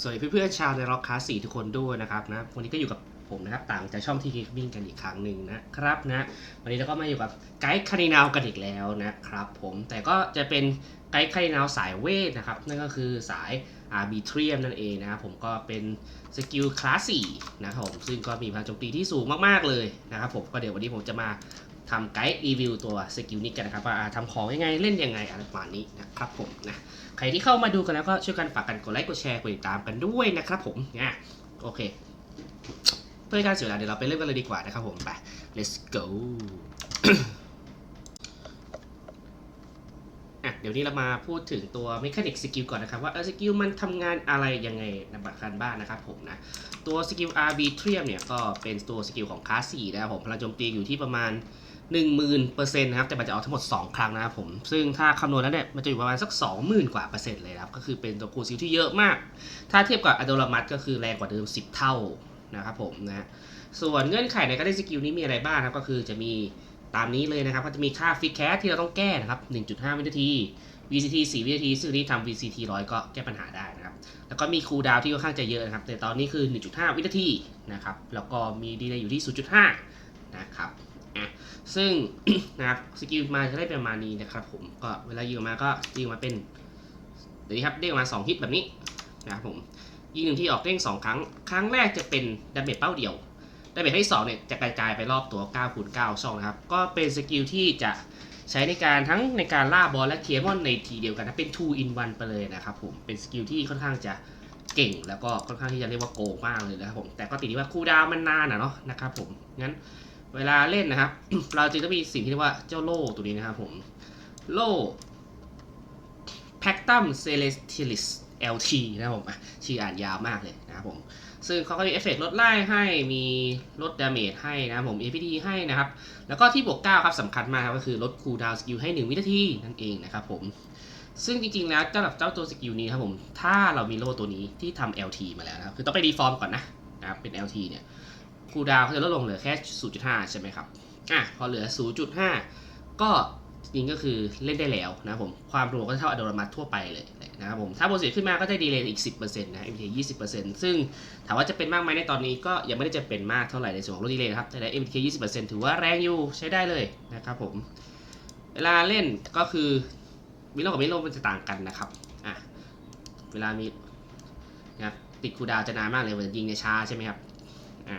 สวัสดีเพื่อนๆชาวในร็อกคลาสสี่ทุกคนด้วยนะครับนะวันนี้ก็อยู่กับผมนะครับต่างจากช่องทีเควิ่งกันอีกครั้งหนึ่งนะครับนะวันนี้เราก็มาอยู่กับไกด์คารินาวกันอีกแล้วนะครับผมแต่ก็จะเป็นไกด์คารินาวสายเวทนะครับ นั่นก็คือสายอาร์บิทรียมนั่นเองนะครับผมก็เป็นสกิลคลาสสี่นะครับผมซึ่งก็มีพลังโจมตีที่สูงมากๆเลยนะครับผมก็เดี๋ยววันนี้ผมจะมา ทำไกด์รีวิวตัวสกิลนี้กันนะครับว่าทำของยังไงเล่นยังไงอะไรประมาณนี้นะครับผมนะใครที่เข้ามาดูกันแล้วก็ช่วยกันฝากกันกดไลค์กดแชร์กดติดตามกันด้วยนะครับผมนะโอเค เพื่อการเสียเวลาเดี๋ยวเราไปเริ่มกันเลยดีกว่านะครับผมไป let's go อะเดี๋ยวนี้เรามาพูดถึงตัว mechanic skill ก่อนนะครับ ว่าเออสกิลมันทำงานอะไรยังไงในบัตรคันบ้านนะครับผมนะ ตัวสกิล arbitrium เนี่ยก็เป็นตัวสกิลของคลาส4นะครับผมพลังโจมตีอยู่ที่ประมาณ 10,000%นะครับแต่มันจะออกทั้งหมด 2 ครั้งนะครับผม ซึ่งถ้าคำนวณแล้วเนี่ยมันจะอยู่ประมาณสัก 20,000 กว่าเปอร์เซ็นต์เลยครับ ก็คือเป็นตัวคูซิลที่เยอะมาก ถ้าเทียบกับอะโดรามัสก็คือแรงกว่าเดิม 10 เท่านะครับผมนะส่วนเงื่อนไขในการได้สกิลนี้มีอะไรบ้างครับก็คือจะมีตามนี้เลยนะครับก็จะมีค่าฟิกแคสที่เราต้องแก้นะครับ 1.5 วินาที VCT 4 วินาที ซึ่งที่ทำ VCT 100 ก็แก้ปัญหาได้นะครับ แล้วก็มีคูลดาวน์ที่ค่อนข้างจะเยอะนะครับ แต่ตอนนี้คือ 1.5 วินาทีนะครับ แล้วก็มีดีเลย์อยู่ที่ 0.5 นะครับ อะซึ่งนะครับสกิลมาจะได้เประมานี้นะครับผมก็เวลายิงออกมาก็ยิงมาเป็นเดี๋ยวนี้ครับเด้งออกมา 2 ฮิตแบบนี้นะครับผมยิงหนึ่งที่ออกเด้ง2 ครั้ง ครั้งแรกจะเป็นดาเมจเป้าเดียวดาเมจที่2เนี่ยจะกระจายไปรอบตัว9คูณ9ช่องนะครับ ก็เป็นสกิลที่จะใช้ในการทั้งในการล่าบอลและเคลียร์มอนในทีเดียวกันนะเป็น 2 in 1 ไปเลยนะครับผมเป็นสกิลที่ค่อนข้างจะเก่งแล้วก็ค่อนข้างที่จะเรียกว่าโกงมากเลยนะครับผมแต่ก็ติดที่ว่าคูลดาวมันนานอะเนาะนะครับผมงั้น เวลาเล่นนะครับ เราจึงต้องมีสิ่งที่เรียกว่าเจ้าโล่ตัวนี้นะครับผมโล่ Pactum Celestialis LT นะครับผมชื่ออ่านยาวมากเลยนะครับผม ซึ่งเขาก็มีเอฟเฟกต์ลดไล่ให้มีลดดาเมจให้นะครับผม APD ให้นะครับ แล้วก็ที่บวก 9 ครับสำคัญมากครับก็คือลดคูลดาวน์สกิลให้ 1 วินาทีนั่นเองนะครับผม ซึ่งจริงๆ แล้วเจ้าแบบเจ้าตัวสกิลนี้ครับผม ถ้าเรามีโล่ตัวนี้ที่ทำ LT มาแล้วนะครับ คือต้องไปดีฟอร์มก่อนนะนะครับเป็น LT เนี่ย คูดาวเขาจะลดลงเหลือแค่ 0.5 ใช่ไหมครับ อะ พอเหลือ 0.5 ก็จริงก็คือเล่นได้แล้วนะผม ความรวมก็เท่าอะโดรมัสทั่วไปเลยนะครับผม ถ้าโปรเซสขึ้นมาก็จะดีเลยอีก 10%นะ MT 20%ซึ่งถามว่าจะเป็นมากไหมในตอนนี้ก็ยังไม่ได้จะเป็นมากเท่าไหร่ในส่วนของลดดีเลยนะครับ แต่ใน MT 20%ถือว่าแรงอยู่ใช้ได้เลยนะครับผม เวลาเล่นก็คือมิโลกับมิโลมันจะต่างกันนะครับอะเวลามีนะติดคูดาวจะนานมากเลยเวลายิงเนี่ยช้าใช่ไหมครับอ่า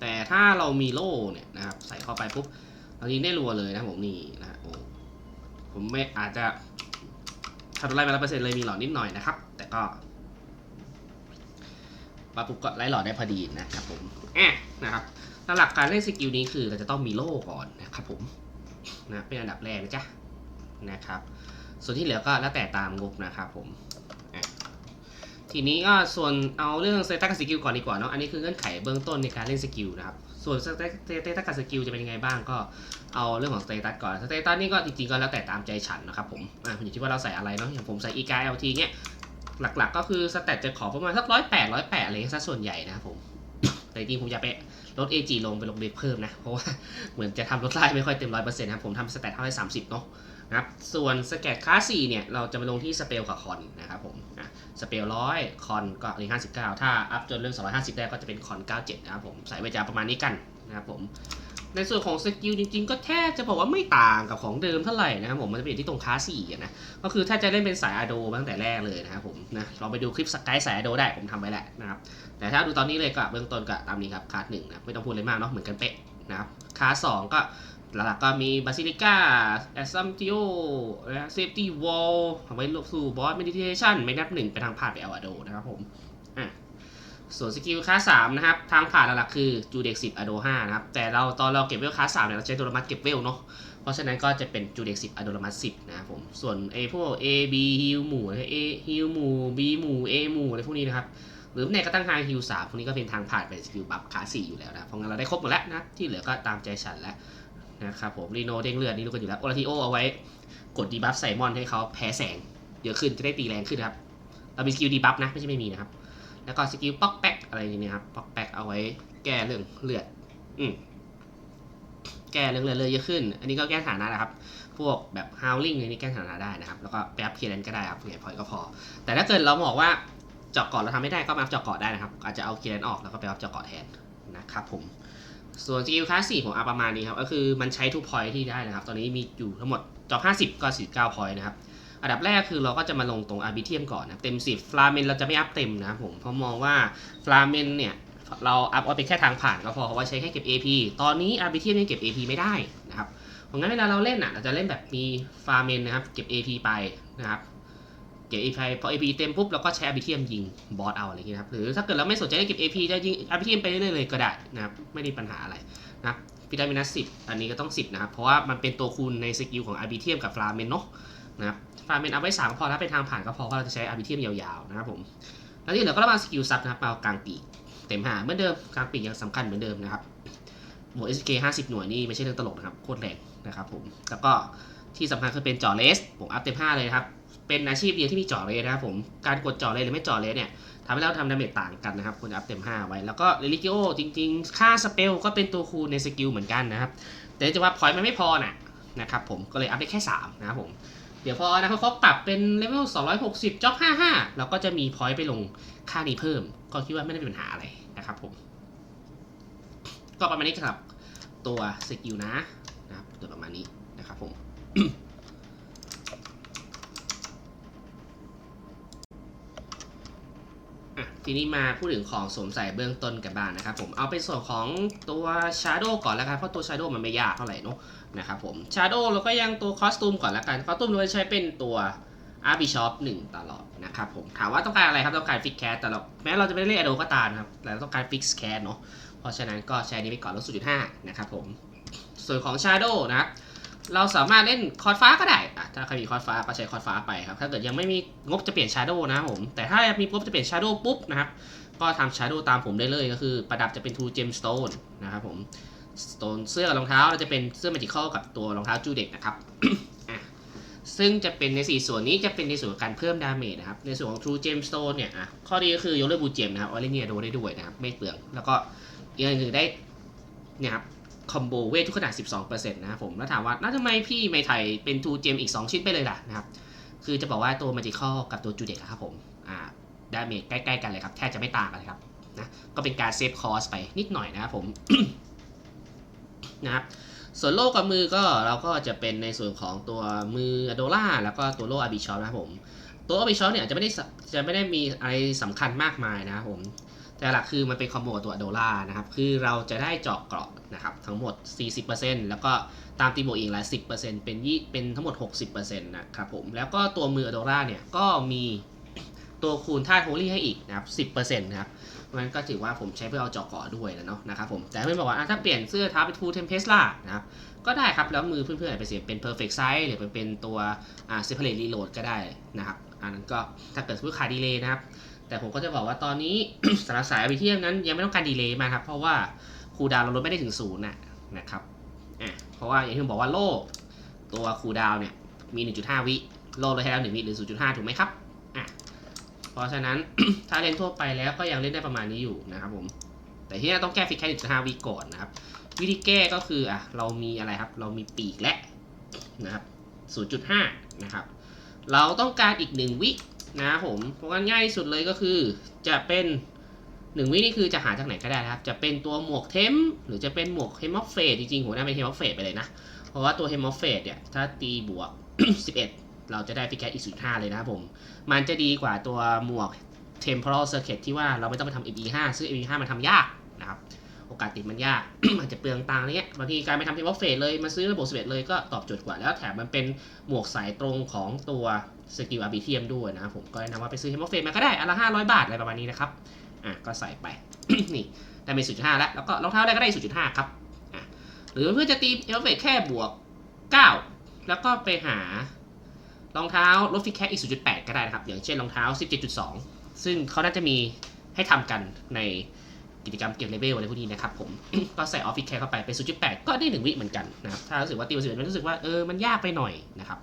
แต่ถ้าเรามีโล่เนี่ยนะครับใส่เข้าไปปุ๊บเรายิงได้รัวเลยนะผมนี่นะโอ้ผมไม่อาจจะทำไล่มาแล้วเปอร์เซ็นต์เลยมีหลอดนิดหน่อยนะครับ แต่ก็ปาปุ๊บก็ไล่หลอดได้พอดีนะครับผมแอะนะครับหลักการเล่นสกิลนี้คือเราจะต้องมีโล่ก่อนนะครับผมนะเป็นอันดับแรกนะจ๊ะนะครับ ส่วนที่เหลือก็แล้วแต่ตามงบนะครับผม ทีนี้ก็ส่วนเอาเรื่องสเตตัสกับสกิลก่อนดีกว่าเนาะอันนี้คือเงื่อนไขเบื้องต้นในการเล่นสกิลนะครับส่วนสเตตัสกับสกิลจะเป็นยังไงบ้างก็เอาเรื่องของสเตตัสก่อนสเตตัสนี่ก็จริงๆก็แล้วแต่ตามใจฉันนะครับผมอ่าอยู่ที่ว่าเราใส่อะไรเนาะอย่างผมใส่ e ีกา LT เนี้ยหลักๆ ก็คือสเตตจะขอประมาณสักร้อยแปดร้อยแปดอะไรซะส่วนใหญ่นะครับผมแต่จริงผมอยากไป ลด AG ลงไปลงเด็กเพิ่มนะ เพราะว่าเหมือนจะทำลดไล่ไม่ค่อยเต็มร้อยเปอร์เซ็นต์นะครับผมทำสเตตเท่าได้สามสิบเนาะนะครับส่วนสเกตคลาสสี่เนี่ย เราจะไปลงที่สเปลกับคอนนะครับผมนะสเปลร้อยคอนก็หนึ่งห้าสิบเก้าถ้าอัพจนเรื่องสองร้อยห้าสิบได้ก็จะเป็นคอนเก้าเจ็ดนะครับผมใส่ไว้จะประมาณนี้กันนะครับผม ในส่วนของสกิลจริงๆ ก็แทบจะบอกว่าไม่ต่างกับของเดิมเท่าไหร่นะครับผมมันจะเป็นที่ตรงคาสี่นะก็คือถ้าจะเล่นเป็นสายอาโดตั้งแต่แรกเลยนะครับผมนะลองไปดูคลิปสกายสายอาโดได้ผมทำไว้แหละนะครับแต่ถ้าดูตอนนี้เลยก็เบื้องต้นก็ตามนี้ครับคาสหนึ่งนะไม่ต้องพูดอะไรมากเนาะเหมือนกันเป๊ะนะครับคาสองก็หลักๆก็มีบาซิลิก้าแอสซัมติโอนะเซฟตี้วอลเอาไว้ลบสู่บอสเมดิเทชันไม่นับหนึ่งไปทางผ่านไปเอาอาโดนะครับผมอะ ส่วนสกิลคลาสามนะครับ ทางผ่านหลักคือจูเด็กสิบอโดห้านะครับ แต่เราตอนเราเก็บเวลคลาสามเนี่ยเราใช้โดรามัสเก็บเวลเนาะ เพราะฉะนั้นก็จะเป็นจูเด็กสิบอโดรามัสสิบนะครับผม ส่วนไอพวก A B ฮิลหมู่ A ฮิลหมู่ B หมู่ A หมู่อะไรพวกนี้นะครับ หรือในก็ตั้งไฮฮิลสามพวกนี้ก็เป็นทางผ่านเป็นสกิลบัฟคลาสสี่อยู่แล้วนะ เพราะงั้นเราได้ครบหมดแล้วนะ ที่เหลือก็ตามใจฉันแล้วนะครับผมรีโนเด้งเลือดนี่รู้กันอยู่แล้วโอราทิโอเอาไว้กดดีบัฟใส่มอนให้เขาแพ้แสงเยอะขึ้นจะได้ตีแรงขึ้นครับเรามีสกิลดีบัฟนะไม่ใช่ไม่มีนะครับ แล้วก็สกิลป๊อกแป๊กอะไรอย่างเงี้ยครับป๊อกแป๊กเอาไว้แก้เรื่องเลือดอืมแก้เรื่องเรื่อยเยอะขึ้น อันนี้ก็แก้ฐานะนะครับ พวกแบบ howling ในนี้แก้ฐานะได้นะครับ แล้วก็ไปอัพเคลียร์ก็ได้ครับเหรียพอยก็พอ แต่ถ้าเกิดเราบอกว่าเจาะเกาะเราทำไม่ได้ก็มาเจาะเกาะได้นะครับ อาจจะเอาเคลียร์ออกแล้วก็ไปอัพเจาะเกาะแทนนะครับผม ส่วนสกิลคลาสสี่ผมเอาประมาณนี้ครับ ก็คือมันใช้ทุกพอยที่ได้นะครับ ตอนนี้มีอยู่ทั้งหมดจอบ50ก็49พอยนะครับ อันดับแรกคือเราก็จะมาลงตรงอาร์บิเทียมก่อนนะเต็ม 10 ฟลาเมนเราจะไม่อัพเต็มนะผมเพราะมองว่าฟลาเมนเนี่ยเราอัพเอาเป็นแค่ทางผ่านก็พอเพราะว่าใช้แค่เก็บ AP ตอนนี้อาร์บิเทียมยังเก็บ AP ไม่ได้นะครับเพราะงั้นเวลาเราเล่นอะเราจะเล่นแบบมีฟลาเมนนะครับเก็บ AP ไปนะครับเก็บ AP ไปพอ AP เต็มปุ๊บเราก็ใช้อาร์บิเทียมยิงบอสเอาอะไรอย่างเงี้ยครับหรือถ้าเกิดเราไม่สนใจเก็บ AP จะยิงอาร์บิเทียมไปเรื่อยๆเลยก็ได้นะครับไม่ได้ปัญหาอะไรนะครับวิตามินัส10อันนี้ก็ต้อง10นะครับเพราะว่ามันเป็นตัวคูณในสกิลของอาร์บิเทียมกับฟลาเมนเนาะ นะครับฟลาเมนเอาไว้สามพอถ้าเป็นทางผ่านก็พอเพราะเราจะใช้อาร์บิเทียมยาวๆนะครับผมแล้วที่เหลือก็ระบายสกิลซับนะครับเอากลางปีกเต็มหาเหมือนเดิมกลางปีกยังสำคัญเหมือนเดิมนะครับบวก SK 50 หน่วยนี่ไม่ใช่เรื่องตลกนะครับโคตรแรงนะครับผมแล้วก็ที่สำคัญคือเป็นจ่อเลสผมอัพเต็ม5เลยนะครับเป็นอาชีพเดียวที่มีจ่อเลสนะครับผมการกดจ่อเลสหรือไม่จ่อเลสเนี่ยทำให้เราทำดาเมจต่างกันนะครับควรจะอัพเต็ม 5 ไว้ แล้วก็เรลิกิโอจริงๆ ค่าสเปลก็เป็นตัวคูณในสกิลเหมือนกันนะครับ แต่จะว่าพอยต์มันไม่พอนะนะครับผมก็เลยอัพได้แค่ 3 นะครับผม เดี๋ยวพอนะครับเขาปรับเป็นเลเวล260จ็อบ55 เราก็จะมีพอยต์ไปลงค่านี้เพิ่ม ก็คิดว่าไม่ได้เป็นปัญหาอะไรนะครับผม ก็ประมาณนี้สำหรับ ตัวสกิลนะนะครับตัวประมาณนี้นะครับผมทีนี้มาพูดถึงของสวมใส่เบื้องต้นกันบ้างนะครับผมเอาเป็นส่วนของตัว Shadow ก่อนแล้วกันเพราะตัว Shadow มันไม่ยากเท่าไหร่เนอะ นะครับผม Shadow เราก็ยังตัวคอสตูมก่อนแล้วกันคอสตูมเราจะใช้เป็นตัวอาร์บิชอปหนึ่งตลอดนะครับผมถามว่าต้องการอะไรครับต้องการฟิกแคสแต่เราแม้เราจะไม่ได้เล่นอโดก็ตามนครับแต่เราต้องการฟิกแคสเนาะเพราะฉะนั้นก็ใช้นี้ไปก่อนลด0.5นะครับผมส่วนของ Shadow นะครับเราสามารถเล่นคอร์ดฟ้าก็ได้อะถ้าใครมีคอร์ดฟ้าก็ใช้คอร์ดฟ้าไปครับ ถ้าเกิดยังไม่มีงบจะเปลี่ยน Shadow นะผม แต่ถ้ามีงบจะเปลี่ยน Shadow ปุ๊บนะครับ ก็ทำ Shadow ตามผมได้เลยก็คือ ประดับจะเป็น Two Gemstone นะครับผม Stone เสื้อกับรองเท้าเราจะเป็นเสื้อ Magical กับตัวรองเท้าจูเด็กนะครับซึ่งจะเป็นใน 4 ส่วนนี้จะเป็นในส่วนการเพิ่มดาเมจนะครับ ในส่วนของ True Gemstone เนี่ยอะข้อดีก็คือยกเลิกบูเจมนะครับเอเลนเนียโดได้ด้วยนะครับ ไม่เปลือง แล้วก็อีกอย่างหนึ่งได้เนี่ยครับคอมโบเวททุกขนาด 12%นะครับผมแล้วถามว่าแล้วทำไมพี่ไม่ไทยเป็น True Gem อีก 2 ชิ้นไปเลยล่ะนะครับ คือจะบอกว่าตัว Magical กับตัวจูเด็กครับผมอ่าดาเมจใกล้ๆกันเลยครับแทบจะไม่ต่างกันเลยครับนะก็เป็นการเซฟคอสไปนิดหน่อยนะครับผม นะครับ ส่วนโล่กับมือก็เราก็จะเป็นในส่วนของตัวมืออโดล่าแล้วก็ตัวโล่อาบิชอปนะครับผม ตัวอาบิชอปเนี่ยจะไม่ได้จะไม่ได้มีอะไรสำคัญมากมายนะครับผม แต่หลักคือมันเป็นคอมโบกับตัวอโดล่านะครับ คือเราจะได้เจาะเกราะนะครับทั้งหมด 40%แล้วก็ตามตีโบอีกหลาย10%เป็นยี่เป็นทั้งหมด 60%นะครับผม แล้วก็ตัวมืออโดล่าเนี่ยก็มีตัวคูณธาตุโฮลี่ให้อีกนะครับ 10%นะครับ เพราะฉะนั้นก็ถือว่าผมใช้เพื่อเอาจาะเกาะด้วยนะเนาะนะครับผมแต่เพื่อนบอกว่าถ้าเปลี่ยนเสื้อท้าเป็นทูเทมเพสล่านะครับก็ได้ครับ แล้วมือเพื่อนๆอาจไปเสียเป็น perfect size หรือเป็นตัวอ่า separate reload ก็ได้นะครับอันนั้นก็ถ้าเกิดสมมติขาดดีเลย์นะครับ แต่ผมก็จะบอกว่าตอนนี้สำหรับสายอ b เทียมนั้นยังไม่ต้องการดีเลย์มาครับ เพราะว่าคูดาวเราลดไม่ได้ถึงศูนย์นะนะครับอะเพราะว่าอย่างที่ผมบอกว่าโลกตัวคูดาวเนี่ยมี 1.5 วิโลกเราใช้แล้ว1วิหรือ 0.5 ถูกไหมครับ ราะฉะนั้น ถ้าเล่นทั่วไปแล้วก็ยังเล่นได้ประมาณนี้อยู่นะครับผม แต่ที่นี่ต้องแก้ฟิกแค่1.5วิก่อนนะครับ วิธีแก้ก็คืออะเรามีอะไรครับ เรามีปีกและนะครับ 0.5 นะครับ เราต้องการอีก 1 วินะครับผม เพราะงั้นง่ายที่สุดเลยก็คือจะเป็น 1 วินี่คือจะหาจากไหนก็ได้นะครับ จะเป็นตัวหมวกเทม หรือจะเป็นหมวกเฮมอฟเฟดจริงๆผมน่าเป็นเฮมอฟเฟดไปเลยนะ เพราะว่าตัวเฮมอฟเฟดเนี่ยถ้าตีบวก 11 เราจะได้ฟิกแค่อีก0.5เลยนะครับผม มันจะดีกว่าตัวหมวก temporal circuit ที่ว่าเราไม่ต้องไปทำ ME5 ซึ่ง ME5 มันทำยากนะครับ โอกาสติดมันยาก อาจจะเปลืองตังค์อะไรเงี้ย บางทีการไปทำ temporal fade เลยมาซื้อระบบ11 เลยก็ตอบโจทย์กว่า แล้วแถมมันเป็นหมวกสายตรงของตัวสกิลอาร์บิเทียมด้วยนะครับผม ก็แนะนำว่าไปซื้อ temporal fade มาก็ได้อันละ500 บาทอะไรประมาณนี้นะครับ อะก็ใส่ไป นี่ได้เป็น0.5 แล้ว แล้วก็รองเท้าได้ก็ได้0.5ครับ อะ หรือเพื่อจะตี temporal fade แค่บวก 9 แล้วก็ไปหา รองเท้าลดฟิกแคอีก 0.8 ก็ได้นะครับ อย่างเช่นรองเท้า 17.2 ซึ่งเขาน่าจะมีให้ทำกันในกิจกรรมเก็บเลเวลอะไรพวกนี้นะครับผม ก็ใส่ออฟฟิกแคเข้าไปเป็น 0.8 ก็ได้1วิเหมือนกันนะครับ ถ้ารู้สึกว่าตีวันสิบมันรู้สึกว่าเออ มันยากไปหน่อยนะครับ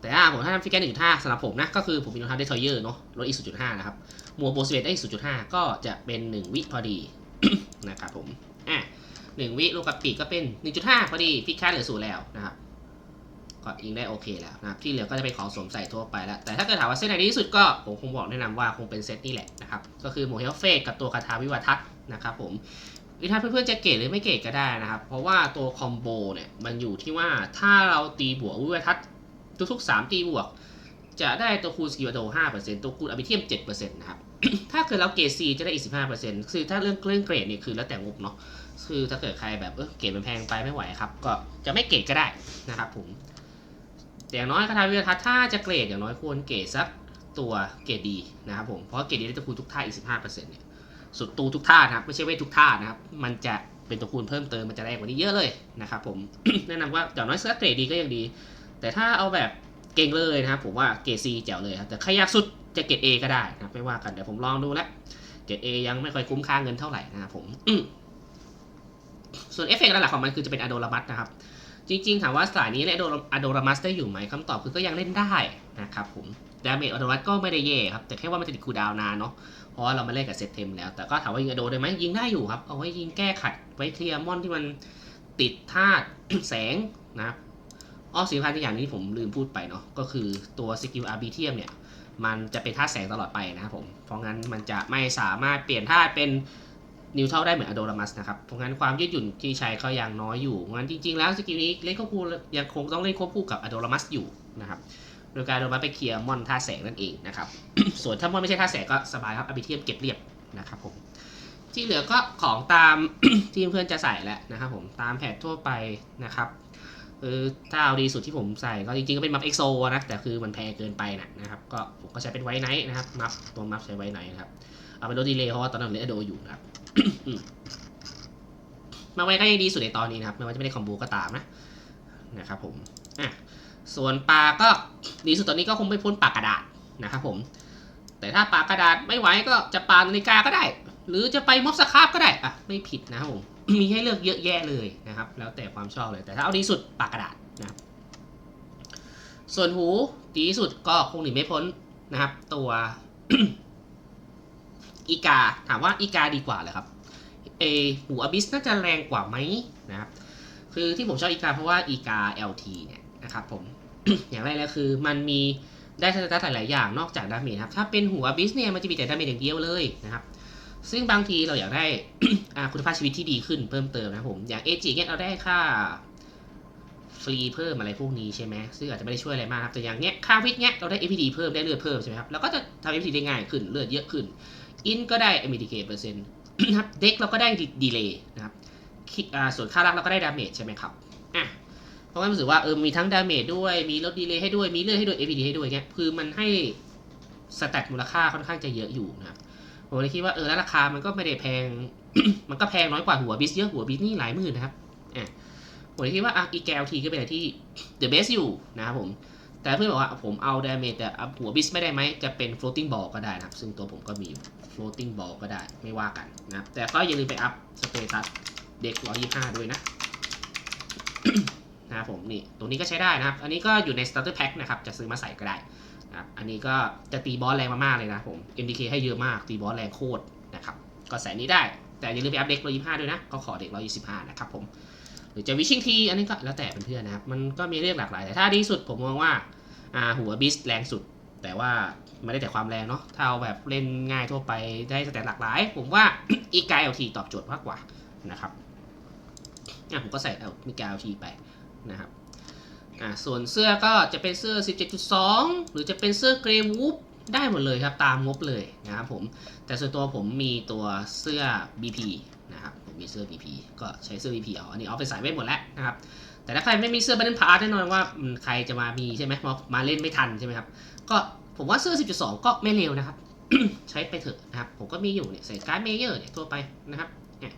แต่ถ้าผมถ้าทำฟิกแค1.5สำหรับผมนะ ก็คือผมมีรองเท้าเดทอยเยอร์เนาะลดอีก 0.5 นะครับหมวกโบสเวตได้อีก 0.5 ก็จะเป็น 1 วิพอดีนะครับผมอะ1วิลูกกับปีกก็เป็น 1.5 พอดีพิกค่าเหลือศูนย์แล้วนะครับ ก็ยิงได้โอเคแล้วนะครับที่เหลือก็จะเป็นของสวมใส่ทั่วไปแล้ว แต่ถ้าเกิดถามว่าเซตไหนดีที่สุดก็ผมคงบอกแนะนำว่าคงเป็นเซตนี้แหละนะครับก็คือโมเฮลเฟกกับตัวคาถาวิวัฒน์นะครับผมหรือถ้าเพื่อนๆจะเกรดหรือไม่เกรดก็ได้นะครับ เพราะว่าตัวคอมโบเนี่ยมันอยู่ที่ว่าถ้าเราตีบวกวิวัฒน์ทุกๆ 3 ตีบวก จะได้ตัวคูณสกิลโด5%ตัวคูณอบิเทียม7%นะครับถ้าเกิดเราเกรด C จะได้อีก 15%คือถ้าเรื่องเรื่องเกรดเนี่ยคือแล้วแต่งบเนาะคือถ้าเกิดใครแบบเออเกรดมันแพงไปไม่ไหวครับ ก็จะไม่เกรดก็ได้นะครับผม แต่อย่างน้อยคาถาวิวัฒน์ถ้าจะเกรดอย่างน้อยควรเกรดสักตัวเกรดดีนะครับผม เพราะเกรดดีได้ตัวคูณทุกท่าอีก 15%เนี่ย สุดตูทุกท่านะครับ ไม่ใช่เวททุกท่านะครับ มันจะเป็นตัวคูณเพิ่มเติมมันจะแรงกว่านี้เยอะเลยนะครับผม แนะนำว่าอย่างน้อยสักเกรดดีก็ยังดี แต่ถ้าเอาแบบเก่งเลยนะครับผมว่าเกรด C แจ๋วเลยครับแต่ใครอยากสุดจะเกรด A ก็ได้นะไม่ว่ากันเดี๋ยวผมลองดูแล้วเกรด A ยังไม่ค่อยคุ้มค่าเงินเท่าไหร่นะครับผมส่วนเอฟเฟกต์หลักของมันคือจะเป็นอะโดรามัสนะครับ จริงๆ ถามว่าสายนี้เล่นอะโดรามัสได้อยู่ไหมคำตอบคือก็ยังเล่นได้นะครับผมดาเมจอะโดรามัสก็ไม่ได้แย่ครับ แต่แค่ว่ามันจะติดคูดาวนานเนาะเพราะว่าเรามาเล่นกับเซตเทมแล้ว แต่ก็ถามว่ายิงอะโดได้ไหมยิงได้อยู่ครับ เอาไว้ยิงแก้ขัดไว้เคลียร์มอนที่มันติดธาตุแสงนะครับอ้อสิ่งสำคัญที่อย่างนี้ผมลืมพูดไปเนาะก็คือตัวสกิลอาร์บีเทียมเนี่ยมันจะเป็นธาตุแสงตลอดไปนะครับผมเพราะงั้นมันจะไม่สามารถเปลี่ยนธาตุเป็น นิวเทลได้เหมือนอโดรามัสนะครับ เพราะงั้นความยืดหยุ่นที่ใช้ก็ยังน้อยอยู่เพราะงั้นจริงๆแล้วสกิลนี้เล่นควบคู่ยังคงต้องเล่นควบคู่กับอโดรามัสอยู่นะครับโดยการอะโดรามัสไปเคลียร์มอนธาแสงนั่นเองนะครับ ส่วนถ้ามอนไม่ใช่ธาแสงก็สบายครับอบีเทียมเก็บเรียบนะครับผมที่เหลือก็ของตามที่เพื่อนจะใส่แหละนะครับผมตามแพททั่วไปนะครับเออถ้าเอาดีสุดที่ผมใส่ก็จริงๆก็เป็นมัฟเอ็กโซนะแต่คือมันแพงเกินไปนะนะครับก็ผมก็ใช้เป็นไวไนท์นะครับมัฟตัวมัฟใช้ไวไนท์นะครับเอาไปลดดีเลย์เพราะว่าตอนนั้นเล่นอโดอยู่นะครับ มาไว้ก็ยังดีสุดในตอนนี้นะครับไม่ว่าจะไม่ได้คอมโบก็ตามนะนะครับผมอะส่วนปลาก็ดีสุดตอนนี้ก็คงไม่พ้นปากกระดาษนะครับผม แต่ถ้าปากกระดาษไม่ไหวก็จะปานาฬิกาก็ได้ หรือจะไปม็อบสครับก็ได้อะไม่ผิดนะครับผมมีให้เลือกเยอะแยะเลยนะครับ แล้วแต่ความชอบเลยแต่ถ้าเอาดีสุดปากกระดาษนะครับ ส่วนหูดีสุดก็คงหนีไม่พ้นนะครับ ตัว อีกา ถามว่าอีกาดีกว่าเลยครับเอหูอบิสน่าจะแรงกว่าไหมนะครับคือที่ผมชอบอีกาเพราะว่าอีกา LT เนี่ยนะครับผม อย่างแรกเลยคือมันมีได้สเตตัสหลาย ๆ อย่างนอกจากดาเมจครับ ถ้าเป็นหัวบิสเนี่ยมันจะมีแต่ดาเมจอย่างเดียวเลยนะครับ ซึ่งบางทีเราอยากได้คุณภาพชีวิตที่ดีขึ้นเพิ่มเติมนะครับผม อย่างเอจิเนี่ยเราได้ค่าฟรีเพิ่มอะไรพวกนี้ใช่ไหมซึ่งอาจจะไม่ได้ช่วยอะไรมากครับ แต่อย่างเนี้ยค่าวิทย์เนี้ยเราได้ APD เพิ่มได้เลือดเพิ่มใช่ไหมครับ แล้วก็จะทำ APD ได้ง่ายขึ้นเลือดเยอะขึ้น อินก็ได้ MDK เปอร์เซ็นต์นะครับเด็กเราก็ได้ดีเลย์นะครับส่วนค่ารักเราก็ได้ดาเมจใช่ไหมครับอะเพราะว่ารู้สึกว่าเออมีทั้งดาเมจด้วย มีลดดีเลย์ให้ด้วย มีเลือดให้ด้วย APD ให้ด้วยเงี้ย คือมันให้สแตทมูลค่าค่อนข้างจะเยอะอยู่นะครับ ผมเลยคิดว่าเออแล้วราคามันก็ไม่ได้แพง มันก็แพงน้อยกว่าหัวบิสเยอะหัวบิสนี่หลายหมื่นนะครับ อะผมเลยคิดว่าอะอีแกลทีก็เป็นอะไรที่ the best อยู่นะครับผม แต่เพื่อนบอกว่าผมเอา damage แต่หัวบิสไม่ได้ไหมจะเป็น floating ball ก็ได้นะครับ ซึ่งตัวผมก็มี floating ball ก็ได้ไม่ว่ากันนะครับ แต่ก็อย่าลืมไปอัพสเตตัสเด็ก 125 ด้วยนะนะครับผมนี่ตัวนี้ก็ใช้ได้นะครับ อันนี้ก็อยู่ใน starter pack นะครับ จะซื้อมาใส่ก็ได้นะครับอันนี้ก็จะตีบอสแรงมากๆเลยนะผม MDK ให้เยอะมากตีบอสแรงโคตรนะครับ ก็ใส่นี้ได้ แต่อย่าลืมไปอัพเด็ก 125 ด้วยนะ ก็ขอเด็ก 125 นะครับผม รือจะวิชิงทีอันนี้ก็แล้วแต่เพื่อนๆนะครับ มันก็มีเรื่องหลากหลายแต่ถ้าดีสุดผมมองว่าอ่าหัวบิสแรงสุด แต่ว่าไม่ได้แต่ความแรงเนาะถ้าเอาแบบเล่นง่ายทั่วไปได้สแตทหลากหลาย ผมว่าอีกา LT ตอบโจทย์มากกว่านะครับอะผมก็ใส่เอามีกา LT ไปนะครับอ่าส่วนเสื้อก็จะเป็นเสื้อ 17.2 หรือจะเป็นเสื้อเกรย์วูฟได้หมดเลยครับ ตามงบเลยนะครับผม แต่ส่วนตัวผมมีตัวเสื้อ BP นะครับ มีเสื้อ BP ก็ใช้เสื้อ BP เอาอันนี้เอาไปใส่ไว้หมดแล้วนะครับแต่ถ้าใครไม่มีเสื้อบันเดนพาร์ทแน่นอนว่าใครจะมามีใช่ไหมมามาเล่นไม่ทันใช่ไหมครับก็ผมว่าเสื้อ 10.2 ก็ไม่เลวนะครับ ใช้ไปเถอะนะครับ ผมก็มีอยู่เนี่ยใส่การ์ดเมเยอร์เนี่ยทั่วไปนะครับเนี่ย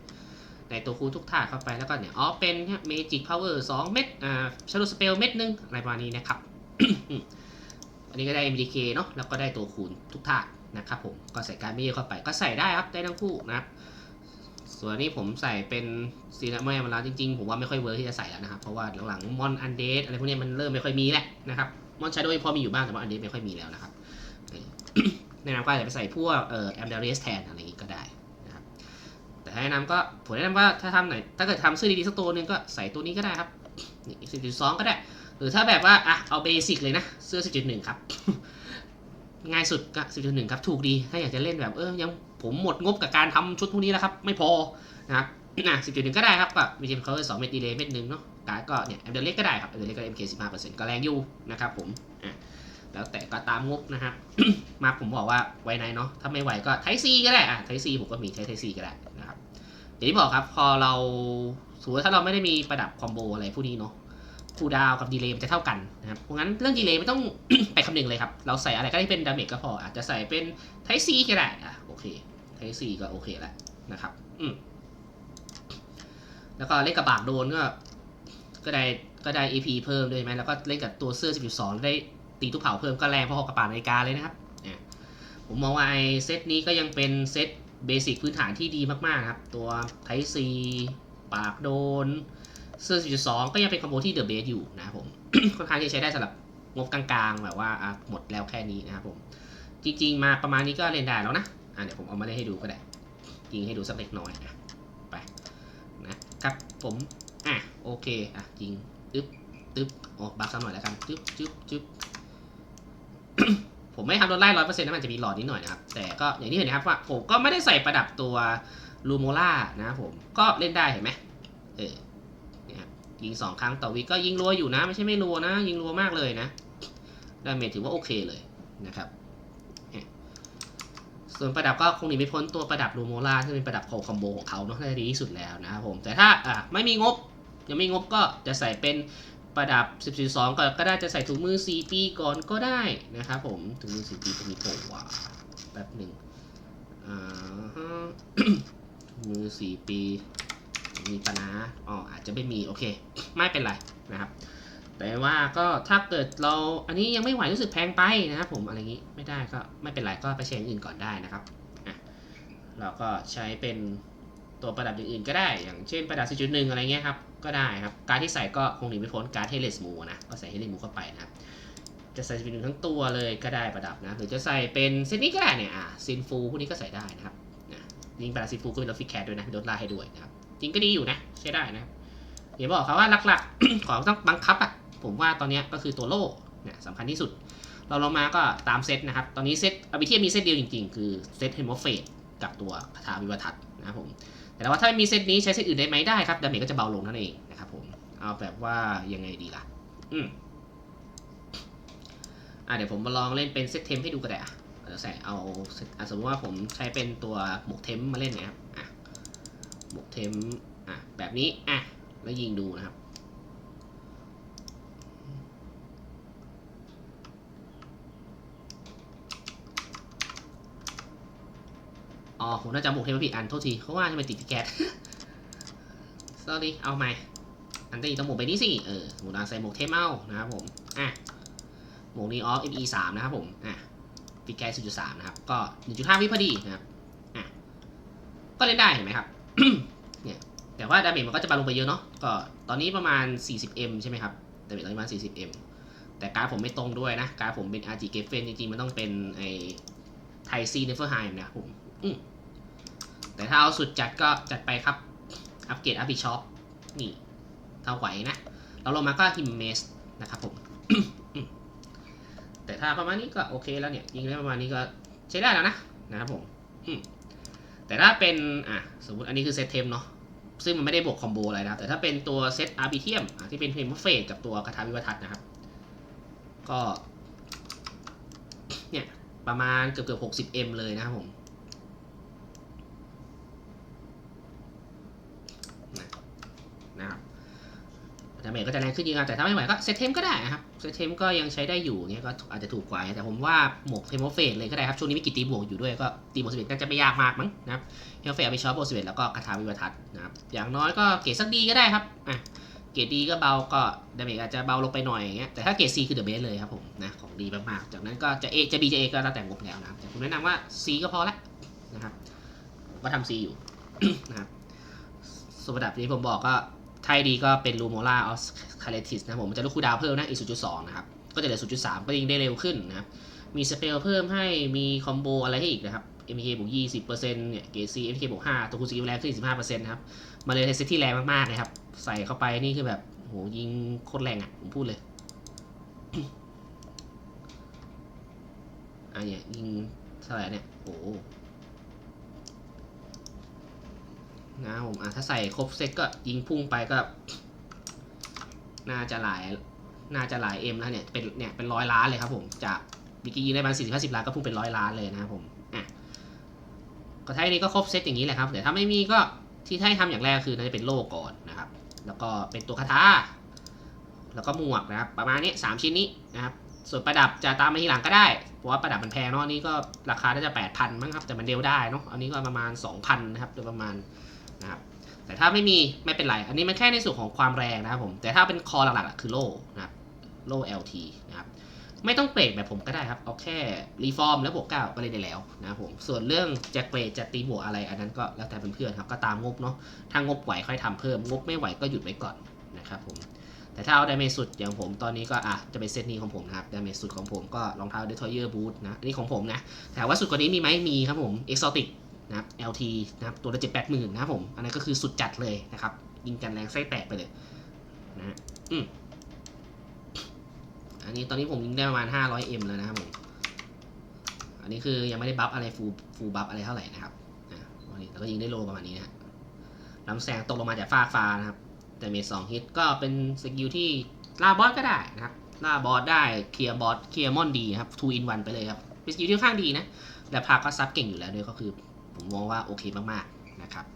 ในตัวคูทุกท่าเข้าไปแล้วก็เนี่ยอ๋อเป็นเมจิกพาวเวอร์2เม็ดอ่าชาร์ลสเปลเม็ดนึงอะไรประมาณนี้นะครับ อันนี้ก็ได้ MDK เนาะแล้วก็ได้ตัวคูณทุกท่านะครับผมก็ใส่การ์ดเมเยอร์เข้าไปก็ใส่ได้ครับได้ทั้งคู่นะครับ ส่วนนี้ผมใส่เป็นซีนาไม่มาแล้วจริงๆ ผมว่าไม่ค่อยเวิร์กที่จะใส่แล้วนะครับ เพราะว่าหลังๆมอนอันเดอะไรพวกนี้มันเริ่มไม่ค่อยมีแล้วนะครับมอนชาโดว์พอมีอยู่บ้างแต่ว่าอันเดไม่ค่อยมีแล้วนะครับแนะนำก็อาจจะไปใส่พวกเอ่อแอมเดเรสแทนอะไรอย่างงี้ก็ได้นะครับแต่ถ้าแนะนำก็ผมแนะนำว่าถ้าทำไหนถ้าเกิดทำเสื้อดีๆสักตัวหนึ่งก็ใส่ตัวนี้ก็ได้ครับนี่สิบจุดสองก็ได้ หรือถ้าแบบว่าอะเอาเบสิกเลยนะเสื้อสิบจุดหนึ่งครับง่ายสุดก็สิบจุดหนึ่งครับถูกดีถ้าอยากจะเล่นแบบเออยัง ผมหมดงบกับการทำชุดพวกนี้แล้วครับ ไม่พอนะครับนะสิบจุดหนึ่งก็ได้ครับก็มีทีมเขาสองเม็ดดีเลยเม็ดหนึ่งเนาะการก็เนี่ยแอมเดอร์เล็กก็ได้ครับแอมเดอร์เล็กก็เอ็มเคสิบห้าเปอร์เซ็นต์ก็แรงอยู่นะครับผมอะแล้วแต่ก็ตามงบนะครับ มาผมบอกว่าไว้ในเนาะถ้าไม่ไหวก็ไทซีก็ได้อะไทซีผมก็มีใช้ไทซีก็ได้นะครับอย่างที่บอกครับพอเราสมมติถ้าเราไม่ได้มีประดับคอมโบอะไรพวกนี้เนาะ คูดาวกับดีเลย์มันจะเท่ากันนะครับเพราะงั้นเรื่องดีเลย์ไม่ต้องไปคำนึงเลยครับ เราใส่อะไรก็ได้เป็นดาเมจก็พอ อาจจะใส่เป็นไทซีก็ได้อะโอเคไทซีก็โอเคแล้วนะครับอืมแล้วก็เล่นกับบากโดนก็ ก็ได้ก็ได้ AP เพิ่มด้วยไหมแล้วก็เล่นกับตัวเสื้อ 12 ได้ตีทุกเผาเพิ่มก็แรงพอกับป่านาฬิกาเลยนะครับผมมองว่าไอ้เซตนี้ก็ยังเป็นเซตเบสิกพื้นฐานที่ดีมากๆครับ ตัวไทซีปากโดน เสื้อ12ก็ยังเป็นคอมโบที่เดอะเบสอยู่นะครับผม ค่อนข้างที่จะใช้ได้สำหรับงบกลางๆ แบบว่าหมดแล้วแค่นี้นะครับผม จริงๆ มาประมาณนี้ก็เล่นได้แล้วนะอะเดี๋ยวผมเอามาเล่นให้ดูก็ได้ยิงให้ดูสักเล็กน้อยอะไปนะครับผมอะโอเคอะยิงตึ๊บตึ๊บโอ้บักสักหน่อยแล้วกันจึ๊บจึ๊บจึ๊บผมไม่ทำโดนไล่ร้อยเปอร์เซ็นต์นะมันจะมีหลอดนิดหน่อยนะครับ แต่ก็อย่างที่เห็นนะครับว่าผมก็ไม่ได้ใส่ประดับตัวลูโมล่านะครับผมก็เล่นได้เห็นไหมเออ ยิงสองครั้งต่อวิก็ยิงรัวอยู่นะ ไม่ใช่ไม่รัวนะ ยิงรัวมากเลยนะดาเมจถือว่าโอเคเลยนะครับส่วนประดับก็คงหนีไม่พ้นตัวประดับลูโมล่าที่เป็นประดับโคคอมโบของเขาเนาะน่าจะดีที่สุดแล้วนะครับผมแต่ถ้าอะไม่มีงบยังไม่งบก็จะใส่เป็นประดับ 10.2ก็ก็ได้จะใส่ถุงมือ 4 ปีก่อนก็ได้นะครับผมถุงมือ 4 ปีจะมีโผล่ว่าแป๊บหนึ่งอ่าฮะถุงมือ 4 ปี มีปัญหาอ๋ออาจจะไม่มีโอเค ไม่เป็นไรนะครับแต่ว่าก็ถ้าเกิดเราอันนี้ยังไม่ไหวรู้สึกแพงไปนะครับผมอะไรอย่างนี้ไม่ได้ก็ไม่เป็นไรก็ไปใช้อย่างอื่นก่อนได้นะครับอะเราก็ใช้เป็นตัวประดับอย่างอื่นก็ได้ อย่างเช่นประดับ4.1อะไรเงี้ยครับก็ได้ครับการที่ใส่ก็คงหนีไม่พ้นการเฮเลสมูนะก็ใส่เฮเลสมูเข้าไปนะครับจะใส่4.1ทั้งตัวเลยก็ได้ประดับนะหรือจะใส่เป็นเซตนี้ก็ได้เนี่ยอะซินฟูพวกนี้ก็ใส่ได้นะครับนะยิงประดับซินฟูก็เป็นรถฟิกแคทด้วยนะโดนล่าให้ด้วยนะครับ จริงก็ดีอยู่นะ ใช้ได้นะครับอย่าบอกเขาว่าหลักๆ ของต้องบังคับอะผมว่าตอนนี้ก็คือตัวโล่เนี่ยสำคัญที่สุด เราลงมาก็ตามเซตนะครับ ตอนนี้เซตอาบิเทียมีเซตเดียวจริงๆ คือเซตเฮมโมเฟดกับตัวคาถาวิวัฒน์นะครับผมแต่ว่าถ้าไม่มีเซตนี้ใช้เซตอื่นได้ไหมได้ครับดาเมจก็จะเบาลงนั่นเองนะครับผมเอาแบบว่ายังไงดีล่ะ อืมอะเดี๋ยวผมมาลองเล่นเป็นเซตเทมให้ดูก็ได้อะใส่เอาสมมติว่าผมใช้เป็นตัวหมวกเทมมาเล่นนี่ยครับ อะหมวกเทมอะแบบนี้อะแล้วยิงดูนะครับ อ๋อผมน่าจะหมวกเทมผิดอันโทษทีเขาว่าจะไปติดแกต sorry เอาใหม่อันตีต้องหมวกไปนี้สิ เออหมวกนาใส่หมวกเทมเอานะครับผม อะ หมวกนี้ออฟ ME 3นะครับผม อะพิดแกต0.3 นะครับ ก็ 1.5 วิพอดีนะครับ อะ ก็เล่นได้เห็นไหมครับ เนี่ยแต่ว่าดาเมจมันก็จะบาลงไปเยอะเนาะก็ตอนนี้ประมาณ 40M ใช่ไหมครับดาเมจตอนนี้ประมาณ 40M แต่การผมไม่ตรงด้วยนะ การผมเป็น RG g e f e n จริงๆ มันต้องเป็นไอไทซีเนเฟอร์ไฮมนะครับผมมแต่ถ้าเอาสุดจัดก็จัดไปครับ อัปเกรดอัพบิชอปนี่ถ้าไหวนะ เราลงมาก็ฮิมเมสนะครับผม แต่ถ้าประมาณนี้ก็โอเคแล้วเนี่ย ยิงได้ประมาณนี้ก็ใช้ได้แล้วนะ นะครับผมม แต่ถ้าเป็นอะสมมติอันนี้คือเซตเทมเนาะซึ่งมันไม่ได้บวกคอมโบอะไรนะแต่ถ้าเป็นตัวเซตอาร์บิเทียมที่เป็นเพมเฟสกับตัวคาถาวิวัฒน์นะครับ ก็ เนี่ย ประมาณเกือบเกือบหกสิบ M เลยนะครับผมนะครับดาเมจก็จะแรงขึ้นจริงๆแต่ถ้าไม่ไหวก็เซตเทมก็ได้นะครับ เซตเทมก็ยังใช้ได้อยู่เนี่ยก็อาจจะถูกกว่าแต่ผมว่าหมวกเทมโมเฟสเลยก็ได้ครับ ช่วงนี้มีกิตีบวกอยู่ด้วยก็ตีบวกสิบเอ็ดก็จะไม่ยากมากมั้งนะครับเฮลเฟสเอาไปช็อปบวกสิบเอ็ดแล้วก็คาถาวิวัฒน์นะครับอย่างน้อยก็เกรดสักดีก็ได้ครับอะเกรดดีก็เบาก็ดาเมจอาจจะเบาลงไปหน่อยอย่างเงี้ยแต่ถ้าเกรด C คือเดอะเบสเลยครับผมนะของดีมากๆจากนั้นก็จะ A จะ B จะ A ก็แล้วแต่งบแล้วนะครับแต่ผมแนะนำว่า C ก็พอละนะครับก็ทำ C อยู่นะครับส่วนระดับนี้ผมบอกก็ ไทยดีก็เป็นลูโมล่าออสคาเลติสนะผมมันจะลดคูลดาวเพิ่มนะอีก 0.2 นะครับ ก็จะเหลือ 0.3 ก็ยิงได้เร็วขึ้นนะครับ มีสเปลเพิ่มให้มีคอมโบอะไรให้อีกนะครับ MK บวก20%เนี่ยเกรด C MK บวก5ตัวคูณสกิลแรงขึ้น15%นะครับมาเลยเซตที่แรงมากๆเลยครับ ใส่เข้าไปนี่คือแบบโหยิงโคตรแรงอะ ผมพูดเลยอันเนี้ยยิงเท่าไหร่เนี่ยโอ้โห นะครับผมอะถ้าใส่ครบเซตก็ยิงพุ่งไปก็ น่าจะหลายน่าจะหลายเอ็มแล้วเนี่ยเป็นเนี่ยเป็นร้อยล้านเลยครับผมจากวิกิยิงได้ประมาณสี่สิบห้าสิบล้านก็พุ่งเป็นร้อยล้านเลยนะครับผมอะก็ท้ายนี้ก็ครบเซตอย่างนี้แหละครับแต่ถ้าไม่มีก็ที่ให้ทำอย่างแรกคือน่าจะเป็นโล่ก่อนนะครับ แล้วก็เป็นตัวคาถาแล้วก็หมวกนะครับประมาณนี้สามชิ้นนี้นะครับส่วนประดับจะตามมาทีหลังก็ได้ เพราะว่าประดับมันแพงเนาะอันนี้ก็ราคาน่าจะแปดพันมั้งครับ แต่มันเดลได้เนาะ อันนี้ก็ประมาณสองพันนะครับ โดยประมาณ นะครับแต่ถ้าไม่มีไม่เป็นไร อันนี้มันแค่ในส่วนของความแรงนะครับผม แต่ถ้าเป็นคอหลักๆคือโล่นะครับโล่ LT นะครับไม่ต้องเกรดแบบผมก็ได้ครับ เอาแค่รีฟอร์มแล้วบวกเก้าก็เล่นได้แล้วนะครับผม ส่วนเรื่องจะเกรดจะตีบวกอะไร อันนั้นก็แล้วแต่เพื่อนๆครับ ก็ตามงบเนาะ ถ้างบไหวค่อยทำเพิ่ม งบไม่ไหวก็หยุดไว้ก่อนนะครับผม แต่ถ้าเอาไดเมสุดอย่างผมตอนนี้ก็อะจะเป็นเซตนี้ของผมนะครับไดเมสุดของผมก็รองเท้าเดทอยเยอร์บูทนะ อันนี้ของผมนะ แต่ว่าสุดกว่านี้มีไหมมีครับผม เอ็กซอติก นะครับ LT นะครับตัวละเจ็ดแปดหมื่นนะครับผม อันนั้ก็คือสุดจัดเลยนะครับ ยิงกันแรงไส้แตกไปเลยนะฮะอืมอันนี้ตอนนี้ผมยิงได้ประมาณ 500M แล้วนะครับผม อันนี้คือยังไม่ได้บัฟอะไรฟูฟูบัฟอะไรเท่าไหร่นะครับอะวันนี้แต่ก็ยิงได้โลประมาณนี้นะลำแสงตกลงมาจากฟากฟ้านะครับ แต่เมสองฮิตก็เป็นสกิลที่ล่าบอสก็ได้นะครับล่าบอสได้เคลียร์บอสเคลียร์มอนดีครับ2 in 1ไปเลยครับเป็นสกิลที่ค่อนข้างดีนะและพาก็ซับเก่งอยู่แล้วด้วยก็คือ ผมมองว่าโอเคมากๆนะครับ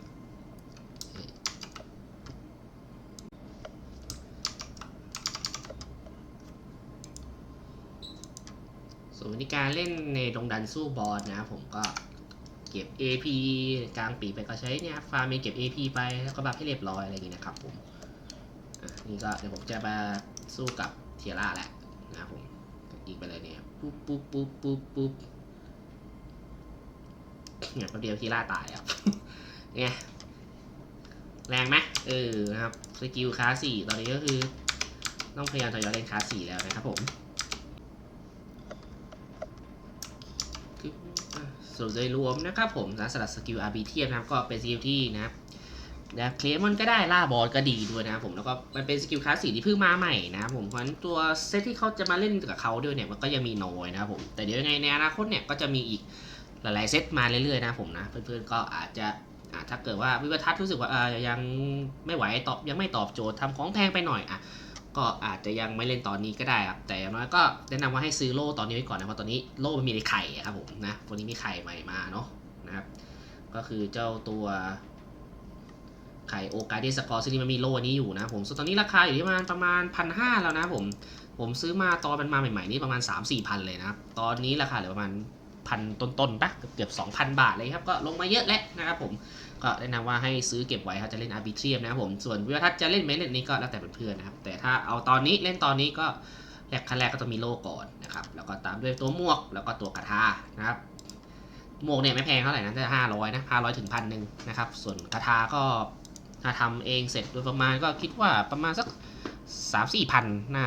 ส่วนวิธีการเล่นในดงดันสู้บอสนะผมก็เก็บ AP กลางปีไปก็ใช้เนี่ยฟาร์มเก็บ AP ไปแล้วก็บัฟให้เรียบร้อยอะไรอย่างนี้นะครับผมนี่ก็เดี๋ยวผมจะมาสู้กับเทียร่าแหละนะครับผมยิงไปเลยเนี่ยปุ๊บปุ๊บปุ๊บปุ๊บปุ๊บ เนี่ยแป๊บเดียวทียร่าตายครับไงแรงไหมเออนะครับสกิลคลาสสี่ตอนนี้ก็คือ ต้องพยายามทยอยเล่นคลาสสี่แล้วนะครับผมสรุปโดยรวมนะครับผมสารสลัดสกิล RB เทียบนะครับก็เป็นสกิลที่นะครับนะเคลมมันก็ได้ล่าบอสก็ดีด้วยนะผมแล้วก็มันเป็นสกิลคลาสสีที่เพิ่งมาใหม่นะผมเพราะฉะนั้นตัวเซตที่เขาจะมาเล่นกับเขาด้วยเนี่ยมันก็ยังมีน้อยนะครับผมแต่เดี๋ยวยังไงในอนาคตเนี่ยก็จะมีอีก หลายๆเซตมาเรื่อยๆนะผมนะ เพื่อนๆก็อาจจะถ้าเกิดว่าวิวัฒน์รู้สึกว่าอยังไม่ไหวตอบยังไม่ตอบโจทย์ทำของแพงไปหน่อยอะก็อาจจะยังไม่เล่นตอนนี้ก็ได้ครับ แต่อย่างน้อยก็แนะนำว่าให้ซื้อโล่ตอนนี้ไว้ก่อนนะเพราะตอนนี้โล่มันมีในไข่ครับผมนะวันนี้มีไข่ใหม่มาเนาะนะครับ ก็คือเจ้าตัวไข่โอกาเดสกอร์ซึ่งนี่มันมีโล่นนี้อยู่นะผมส่วนตอนนี้ราคาอยู่ที่ประมาณประมาณพันห้าแล้วนะผมผมซื้อมาตอนมันมาใหม่ๆนี่ประมาณ 3 4มสี่พันเลยนะครับตอนนี้ราคาเหลือประมาณ พันต้นๆปะเกือบสองพันบาทเลยครับก็ลงมาเยอะแล้วนะครับผมก็แนะนำว่าให้ซื้อเก็บไว้ครับจะเล่นอาร์บิเทียมนะครับผมส่วนวิวัฒน์จะเล่นไม่เล่นนี้ก็แล้วแต่เพื่อนๆนะครับแต่ถ้าเอาตอนนี้เล่นตอนนี้ก็แรกขั้นแรกก็ต้องมีโล่ก่อนนะครับแล้วก็ตามด้วยตัวหมวกแล้วก็ตัวกระทานะครับหมวกเนี่ยไม่แพงเท่าไหร่นะแต่ห้าร้อยนะห้าร้อยถึงพันหนึ่งนะครับส่วนกระทาก็ถ้าทำเองเสร็จโดยประมาณก็คิดว่าประมาณสักสามสี่พันน่า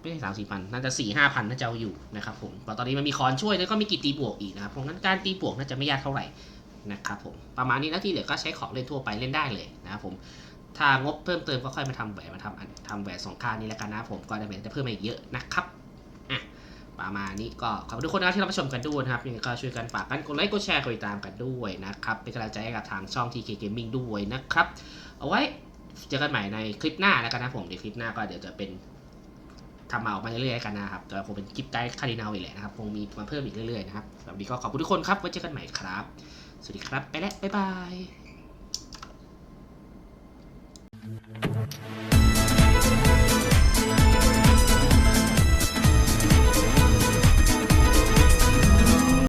ไม่ใช่สามสี่พันน่าจะสี่ห้าพันน่าจะเอาอยู่นะครับผมเพราะตอนนี้มันมีคอนช่วยแล้วก็มีกีตีบวกอีกนะครับเพราะงั้นการตีบวกน่าจะไม่ยากเท่าไหร่นะครับผมประมาณนี้แล้วที่เหลือก็ใช้ของเล่นทั่วไปเล่นได้เลยนะครับผมถ้างบเพิ่มเติมก็ค่อยมาทำแหวนมาทำอันทำแหวนสองข้างนี้แล้วกันนะผมก็ได้แหวนจะเพิ่มมาอีกเยอะนะครับอะประมาณนี้ก็ขอบคุณทุกคนนะครับที่รับชมกันด้วยนะครับยังไงก็ช่วยกันฝากกันกดไลค์กดแชร์กดติดตามกันด้วยนะครับเป็นกำลังใจให้กับทางช่อง TK Gaming ด้วยนะครับ เอาไว้เจอกันใหม่ในคลิปหน้าแล้วกันนะผมเดี๋ยวคลิปหน้าก็เดี๋ยวจะเป็น ทำมาออกมาเรื่อยๆกันนะครับแต่คงเป็นคลิปใต้คารินาอีกแหละนะครับคงมีมาเพิ่มอีกเรื่อยๆนะครับสำบวันนี้ก็ขอบคุณทุกคนครับไว้เจอกันใหม่ครับ สวัสดีครับไปแล้วบ๊ายบาย